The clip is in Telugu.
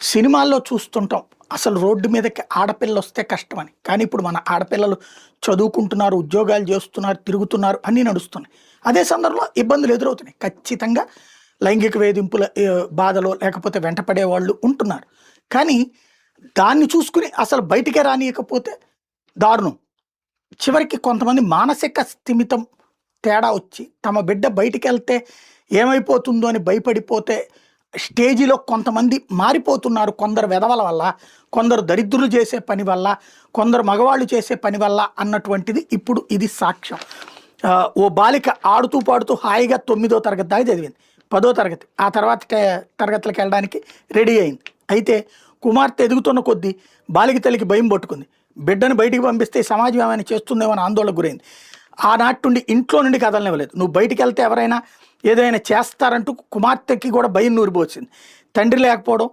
సినిమాల్లో చూస్తుంటాం. అసలు రోడ్డు మీదకి ఆడపిల్ల వస్తే కష్టమని. కానీ ఇప్పుడు మన ఆడపిల్లలు చదువుకుంటున్నారు ఉద్యోగాలు చేస్తున్నారు తిరుగుతున్నారు అన్నీ నడుస్తున్నాయి. అదే సందర్భంలో ఇబ్బందులు ఎదురవుతున్నాయి. ఖచ్చితంగా లైంగిక వేధింపుల బాధలో లేకపోతే వెంటపడే వాళ్ళు ఉంటున్నారు. కానీ దాన్ని చూసుకుని అసలు బయటికే రానియకపోతే దారుణం. చివరికి కొంతమంది మానసిక స్థిమితం తేడా వచ్చి తమ బిడ్డ బయటికి వెళ్తే ఏమైపోతుందో అని భయపడిపోతే స్టేజిలో కొంతమంది మారిపోతున్నారు. కొందరు వెధవల వల్ల కొందరు దరిద్రులు చేసే పని వల్ల కొందరు మగవాళ్ళు చేసే పని వల్ల అన్నటువంటిది ఇప్పుడు ఇది సాక్ష్యం. ఓ బాలిక ఆడుతూ పాడుతూ హాయిగా తొమ్మిదో తరగతి దాకా చదివింది. పదో తరగతి. ఆ తర్వాత తరగతులకు వెళ్ళడానికి రెడీ అయింది. అయితే కుమార్తె ఎదుగుతున్న కొద్దీ బాలిక తల్లికి భయం పట్టుకుంది. బిడ్డను బయటికి పంపిస్తే సమాజం ఏమైనా చేస్తుందేమో అని ఆందోళన గురైంది. ఆనాటి నుండి ఇంట్లో నుండి కదలనివ్వలేదు. నువ్వు బయటికి వెళ్తే ఎవరైనా ఏదైనా చేస్తారంటూ కుమార్తెకి కూడా భయం నూరిపోసింది. తండ్రి లేకపోవడం